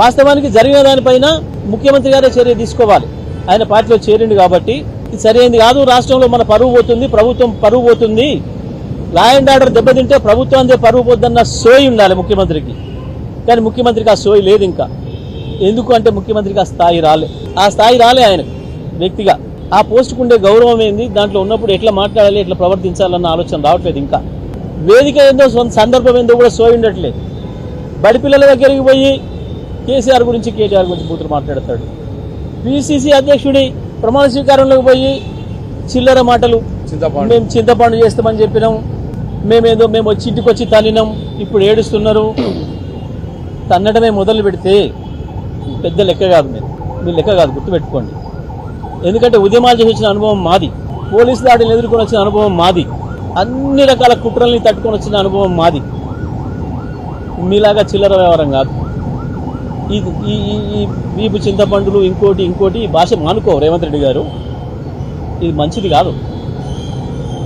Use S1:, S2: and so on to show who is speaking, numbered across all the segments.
S1: వాస్తవానికి జరిగిన దానిపైన ముఖ్యమంత్రి గారే చర్య తీసుకోవాలి. ఆయన పార్టీలో చేరిండు కాబట్టి ఇది సరైనది కాదు. రాష్ట్రంలో మన పరువు పోతుంది ప్రభుత్వం పరువు పోతుంది. లా అండ్ ఆర్డర్ దెబ్బతింటే ప్రభుత్వానికి పరువు పోద్దన్న సోయి ఉండాలి ముఖ్యమంత్రికి. కానీ ముఖ్యమంత్రికి ఆ సోయి లేదు ఇంకా. ఎందుకు అంటే ముఖ్యమంత్రికి ఆ స్థాయి రాలే. ఆ స్థాయి రాలే ఆయన వ్యక్తిగా. ఆ పోస్టుకు ఉండే గౌరవం ఏంది? దాంట్లో ఉన్నప్పుడు ఎట్లా మాట్లాడాలి ఎట్లా ప్రవర్తించాలన్న ఆలోచన రావట్లేదు ఇంకా. వేదిక ఏందో సందర్భం ఏందో కూడా సోయి ఉండట్లేదు. బడి పిల్లల దగ్గరికి పోయి కేసీఆర్ గురించి కేటీఆర్ గురించి బూతులు మాట్లాడతాడు. పిసిసి అధ్యక్షుడి ప్రమాణ స్వీకారంలోకి పోయి చిల్లర మాటలు
S2: చింతపండు.
S1: మేము చింతపండు చేస్తామని చెప్పినాం. మేమేదో మేము వచ్చి ఇంటికి వచ్చి తల్లినాం. ఇప్పుడు ఏడుస్తున్నారు. తన్నడమే మొదలు పెడితే పెద్ద లెక్క కాదు మీరు. మీ లెక్క కాదు గుర్తుపెట్టుకోండి. ఎందుకంటే ఉద్యమాలు చేసి వచ్చిన అనుభవం మాది. పోలీసు దాడిని ఎదుర్కొని వచ్చిన అనుభవం మాది. అన్ని రకాల కుట్రల్ని తట్టుకొని వచ్చిన అనుభవం మాది. మీలాగా చిల్లర వ్యవహారం కాదు. ఈ ఈ ఈ- ఈ వీపు చింతపండులు ఇంకోటి ఇంకోటి భాష మానుకో రేవంత్ రెడ్డి గారు. ఇది మంచిది కాదు.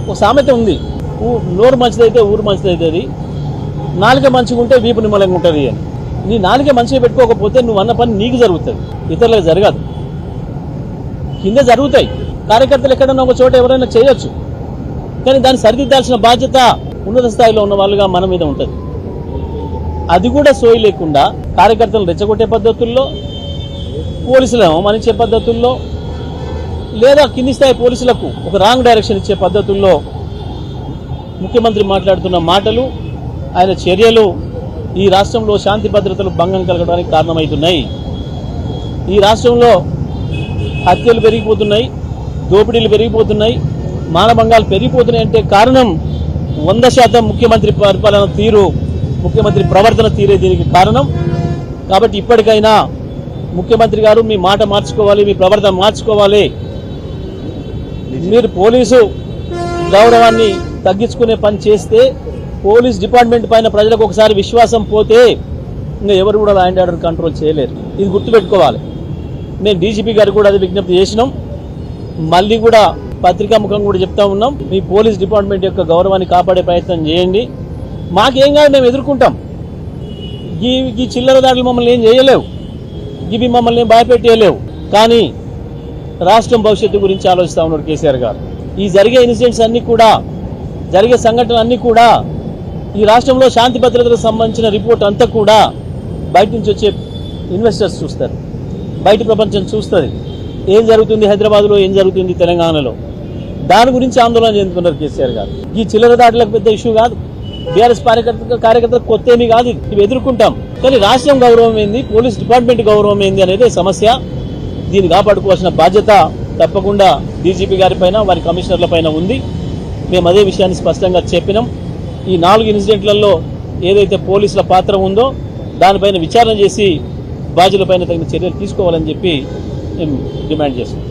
S1: ఒక సామెత ఉంది. ఊ- నోరు మంచిదైతే ఊరు మంచిదైతుంది. నాలుక మంచిగా ఉంటే వీపు నిమ్మలంగా ఉంటుంది అని. నీ నాలుక మంచిగా పెట్టుకోకపోతే నువ్వు అన్న పని నీకు జరుగుతుంది. ఇతరులకు జరగదు. కింద జరుగుతాయి. కార్యకర్తలు ఎక్కడన్నా ఒక చోట ఎవరైనా చేయొచ్చు. కానీ దాన్ని సరిదిద్దాల్సిన బాధ్యత ఉన్నత స్థాయిలో ఉన్న వాళ్ళుగా మన మీద ఉంటుంది. అది కూడా సోయి లేకుండా కార్యకర్తలు రెచ్చగొట్టే పద్ధతుల్లో పోలీసులు అవమానించే పద్ధతుల్లో లేదా కింది స్థాయి పోలీసులకు ఒక రాంగ్ డైరెక్షన్ ఇచ్చే పద్ధతుల్లో ముఖ్యమంత్రి మాట్లాడుతున్న మాటలు ఆయన చర్యలు ఈ రాష్ట్రంలో శాంతి భద్రతలు భంగం కలగడానికి కారణమవుతున్నాయి. ఈ రాష్ట్రంలో హత్యలు పెరిగిపోతున్నాయి దోపిడీలు పెరిగిపోతున్నాయి మానభంగాలు పెరిగిపోతున్నాయి అంటే కారణం వంద శాతం ముఖ్యమంత్రి పరిపాలన తీరు. ముఖ్యమంత్రి ప్రవర్తన తీరే దీనికి కారణం. కాబట్టి ఇప్పటికైనా ముఖ్యమంత్రి గారు మీ మాట మార్చుకోవాలి మీ ప్రవర్తన మార్చుకోవాలి. మీరు పోలీసు గౌరవాన్ని తగ్గించుకునే పని చేస్తే పోలీస్ డిపార్ట్మెంట్ పైన ప్రజలకు ఒకసారి విశ్వాసం పోతే ఇంకా ఎవరు కూడా లా అండ్ ఆర్డర్ కంట్రోల్ చేయలేరు. ఇది గుర్తుపెట్టుకోవాలి. నేను డీజీపీ గారికి కూడా అది విజ్ఞప్తి చేసినాం. మళ్ళీ కూడా పత్రికా ముఖం కూడా చెప్తా ఉన్నాం. మీ పోలీస్ డిపార్ట్మెంట్ యొక్క గౌరవాన్ని కాపాడే ప్రయత్నం చేయండి. మాకేం కాదు మేము ఎదుర్కొంటాం. ఈ ఈ చిల్లర దాడులు మమ్మల్ని ఏం చేయలేవు. ఇవి మమ్మల్ని భయపెట్టేయలేవు. కానీ రాష్ట్రం భవిష్యత్తు గురించి ఆలోచిస్తా ఉన్నాడు కేసీఆర్ గారు. ఈ జరిగే ఇన్సిడెంట్స్ అన్నీ కూడా జరిగే సంఘటనలు అన్నీ కూడా ఈ రాష్ట్రంలో శాంతి భద్రతలకు సంబంధించిన రిపోర్ట్ అంతా కూడా బయట నుంచి వచ్చే ఇన్వెస్టర్స్ చూస్తారు. బయట ప్రపంచం చూస్తుంది. ఏం జరుగుతుంది హైదరాబాద్లో ఏం జరుగుతుంది తెలంగాణలో? దాని గురించి ఆందోళన చెందుతున్నారు కేసీఆర్ గారు. ఈ చిల్లర దాడులకు పెద్ద ఇష్యూ కాదు. బీఆర్ఎస్ కార్యకర్త కార్యకర్తలు కొత్త ఏమీ కాదు ఇవి ఎదుర్కొంటాం. కానీ రాష్ట్రం గౌరవం ఏంది? పోలీస్ డిపార్ట్మెంట్ గౌరవం ఏంది అనేది సమస్య. దీన్ని కాపాడుకోవాల్సిన బాధ్యత తప్పకుండా డీజీపీ గారి పైన వారి కమిషనర్ల పైన ఉంది. మేము అదే విషయాన్ని స్పష్టంగా చెప్పినాం. ఈ నాలుగు ఇన్సిడెంట్లలో ఏదైతే పోలీసుల పాత్ర ఉందో దానిపైన విచారణ చేసి బాధ్యులపైన తగిన చర్యలు తీసుకోవాలని చెప్పి మేము డిమాండ్ చేస్తున్నాం.